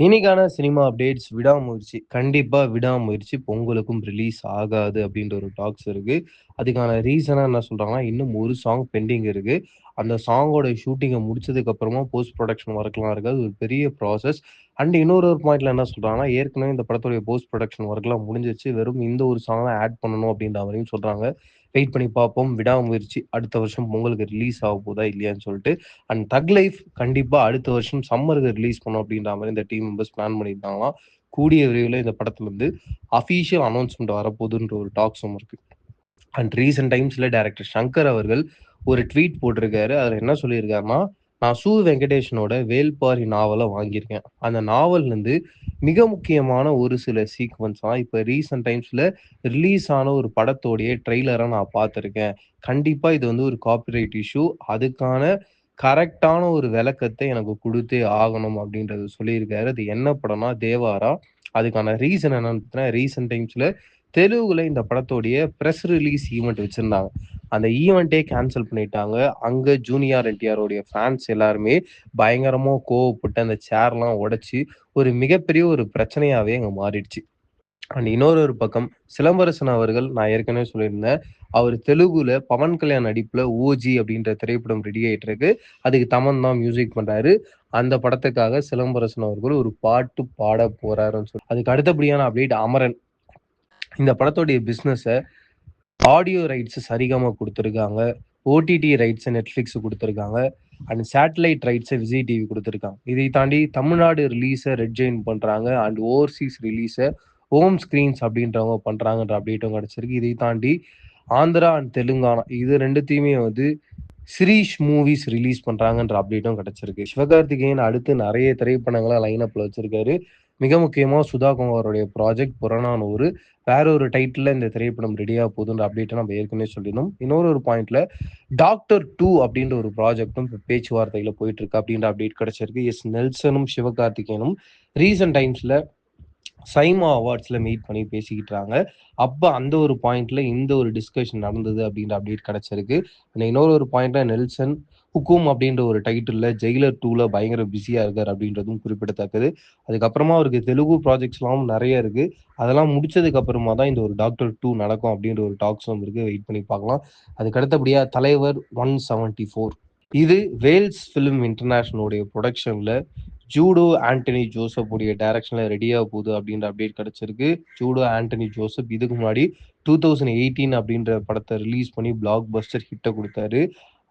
இன்னைக்கான cinema updates விடாமுயற்சி. கண்டிப்பா விடாமுயற்சி பொங்கலுக்கும் ரிலீஸ் ஆகாது அப்படின்ற ஒரு டாக்ஸ் இருக்கு. அதுக்கான ரீசனா என்ன சொல்றாங்கன்னா, இன்னும் ஒரு சாங் பெண்டிங் இருக்கு. அந்த சாங்கோட ஷூட்டிங்கை முடிச்சதுக்கு அப்புறமா போஸ்ட் ப்ரொடக்ஷன் ஒர்க்லாம் இருக்கு. அது ஒரு பெரிய ப்ராசஸ். அண்ட் இன்னொரு ஒரு பாயிண்ட்ல என்ன சொல்றாங்கன்னா, ஏற்கனவே இந்த படத்துடைய போஸ்ட் ப்ரொடக்ஷன் ஒர்க்லாம் முடிஞ்சிருச்சு. வெறும் இந்த ஒரு சாங் தான் ஆட் பண்ணணும் அப்படின்ற மாதிரியும் சொல்றாங்க. வெயிட் பண்ணி பார்ப்போம். விடாமுயற்சி அடுத்த வருஷம் பொங்கலுக்கு ரிலீஸ் ஆக போதா இல்லையான்னு சொல்லிட்டு. அண்ட் தக் லைஃப் கண்டிப்பா அடுத்த வருஷம் சம்மருக்கு ரிலீஸ் பண்ணோம் அப்படின்ற மாதிரி இந்த டீம் மெம்பர்ஸ் பிளான் பண்ணியிருந்தாங்களாம் கூடிய விரைவில் இந்த படத்துலருந்து அஃபிஷியல் அனௌன்ஸ்மெண்ட் வரப்போகுதுன்ற ஒரு டாக்ஸும் இருக்கு. அண்ட் ரீசெண்ட் டைம்ஸ்ல டேரக்டர் சங்கர் அவர்கள் ஒரு ட்வீட் போட்டிருக்காரு. அதுல என்ன சொல்லியிருக்காருன்னா, நான் சு. வெங்கடேஷனோட வேள்பாரி நாவலை வாங்கியிருக்கேன். அந்த நாவல்லேருந்து மிக முக்கியமான ஒரு சில சீக்வென்ஸ்லாம் இப்போ ரீசெண்ட் டைம்ஸில் ரிலீஸ் ஆன ஒரு படத்தோடைய ட்ரெய்லராக நான் பார்த்துருக்கேன். கண்டிப்பாக இது வந்து ஒரு காப்பிரைட் இஷ்யூ. அதுக்கான கரெக்டான ஒரு விளக்கத்தை எனக்கு கொடுத்தே ஆகணும் அப்படின்றது சொல்லியிருக்காரு. அது என்ன படம்னா தேவாரா. அதுக்கான ரீசன் என்னன்னு பார்த்தீங்கன்னா, டைம்ஸில் தெலுங்குல இந்த படத்தோடைய ப்ரெஸ் ரிலீஸ் ஈவெண்ட் வச்சிருந்தாங்க. அந்த ஈவெண்ட்டே கேன்சல் பண்ணிட்டாங்க. அங்க ஜூனியர் என்டிஆரோடைய ஃபேன்ஸ் எல்லாருமே பயங்கரமா கோவப்பட்டு அந்த சேர்லாம் உடைச்சு, ஒரு மிகப்பெரிய ஒரு பிரச்சனையாவே அங்க மாறிடுச்சு. அண்ட் இன்னொரு ஒரு பக்கம் சிலம்பரசன் அவர்கள் நான் ஏற்கனவே சொல்லியிருந்தேன். அவர் தெலுங்குல பவன் கல்யாண் நடிப்புல ஓஜி அப்படின்ற திரைப்படம் ரெடி ஆயிட்டு இருக்கு. அதுக்கு தமன் தான் மியூசிக் பண்றாரு. அந்த படத்துக்காக சிலம்பரசன் அவர்கள் ஒரு பாட்டு பாட போறாருன்னு சொல்லி அதுக்கு அடுத்தபடியான அப்டேட் அமரன். இந்த படத்துடைய பிஸ்னஸை ஆடியோ ரைட்ஸ் சரிகம கொடுத்துருக்காங்க. ஓடிடி ரைட்ஸ நெட்ஃப்ளிக்ஸ் கொடுத்துருக்காங்க. அண்ட் சேட்டலைட் ரைட்ஸை விஜய் டிவி கொடுத்துருக்காங்க. இதை தாண்டி தமிழ்நாடு ரிலீஸை ரெட் பண்ணுறாங்க அண்ட் ஓவர்சீஸ் ரிலீஸை ஹோம் ஸ்க்ரீன்ஸ் அப்படின்றவங்க பண்ணுறாங்கன்ற அப்டேட்டும் கிடைச்சிருக்கு. இதை தாண்டி ஆந்திரா அண்ட் தெலுங்கானா இது ரெண்டுத்தையுமே வந்து சிரீஷ் மூவிஸ் ரிலீஸ் பண்ணுறாங்கன்ற அப்டேட்டும் கிடச்சிருக்கு. சிவகார்த்திகேயன் அடுத்து நிறைய திரைப்படங்களை லைன் அப்ல வச்சிருக்காரு. மிக முக்கியமாக சுதா குமாரோடைய ப்ராஜெக்ட் புறநானூறு. வேற ஒரு டைட்டில் இந்த திரைப்படம் ரெடியாக போகுதுன்ற அப்டேட்டை நம்ம ஏற்கனவே சொல்லியிருந்தோம். இன்னொரு ஒரு பாயிண்ட்ல டாக்டர் டூ அப்படின்ற ஒரு ப்ராஜெக்டும் இப்போ பேச்சுவார்த்தையில் போயிட்டு இருக்கு அப்படின்ற அப்டேட் கிடைச்சிருக்கு. எஸ். நெல்சனும், சிவகார்த்திகேயனும் ரீசென்ட் டைம்ஸில் சைமா அவார்ட்ஸ்ல மீட் பண்ணி பேசிக்கிட்டாங்க. அப்ப அந்த ஒரு பாயிண்ட்ல இந்த ஒரு டிஸ்கஷன் நடந்தது அப்படின்ற அப்டேட் கிடைச்சிருக்கு. இன்னொரு ஒரு பாயிண்ட்ல நெல்சன் ஹுக்கும் அப்படின்ற ஒரு டைட்டில்ல ஜெயிலர் டூல பயங்கர பிஸியா இருக்கார் அப்படின்றதும் குறிப்பிடத்தக்கது. அதுக்கப்புறமா அவருக்கு தெலுங்கு ப்ராஜெக்ட்ஸ்லாம் நிறைய இருக்கு. அதெல்லாம் முடிச்சதுக்கு அப்புறமா தான் இந்த ஒரு டாக்டர் டூ நடக்கும் அப்படின்ற ஒரு டாக்ஸும் இருக்கு. வெயிட் பண்ணி பார்க்கலாம். அதுக்கு அடுத்தபடியா தலைவர் 174 இது வேல்ஸ் ஃபிலிம் இன்டர்நேஷனலுடைய ப்ரொடக்ஷன்ல ஜூடோ ஆண்டனி ஜோசப் உடைய டைரக்ஷன்ல ரெடியாக போகுது அப்படின்ற அப்டேட் கிடைச்சிருக்கு. ஜூடோ ஆண்டனி ஜோசப் இதுக்கு முன்னாடி டூ தௌசண்ட் எயிட்டீன் அப்படின்ற படத்தை ரிலீஸ் பண்ணி பிளாக் பஸ்டர் ஹிட்டை கொடுத்தாரு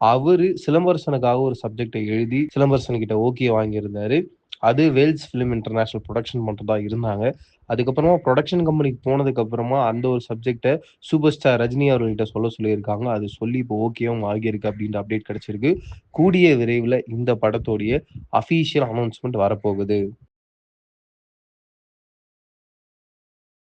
அவரு சிலம்பரசனுக்காக ஒரு சப்ஜெக்டை எழுதி சிலம்பரசன் கிட்ட ஓகே வாங்கியிருந்தாரு. அது வேல்ஸ் ஃபிலிம் இன்டர்நேஷனல் ப்ரொடக்ஷன் பண்றதா இருந்தாங்க. அதுக்கப்புறமா ப்ரொடக்ஷன் கம்பெனிக்கு போனதுக்கு அப்புறமா அந்த ஒரு சப்ஜெக்டை சூப்பர் ஸ்டார் ரஜினி அவர்கள்ட்ட சொல்ல சொல்லியிருக்காங்க. அது சொல்லி இப்போ ஓகேவும் ஆகியிருக்கு அப்படின்ற அப்டேட் கிடைச்சிருக்கு. கூடிய விரைவில் இந்த படத்தோடைய அஃபிஷியல் அனௌன்ஸ்மெண்ட் வரப்போகுது.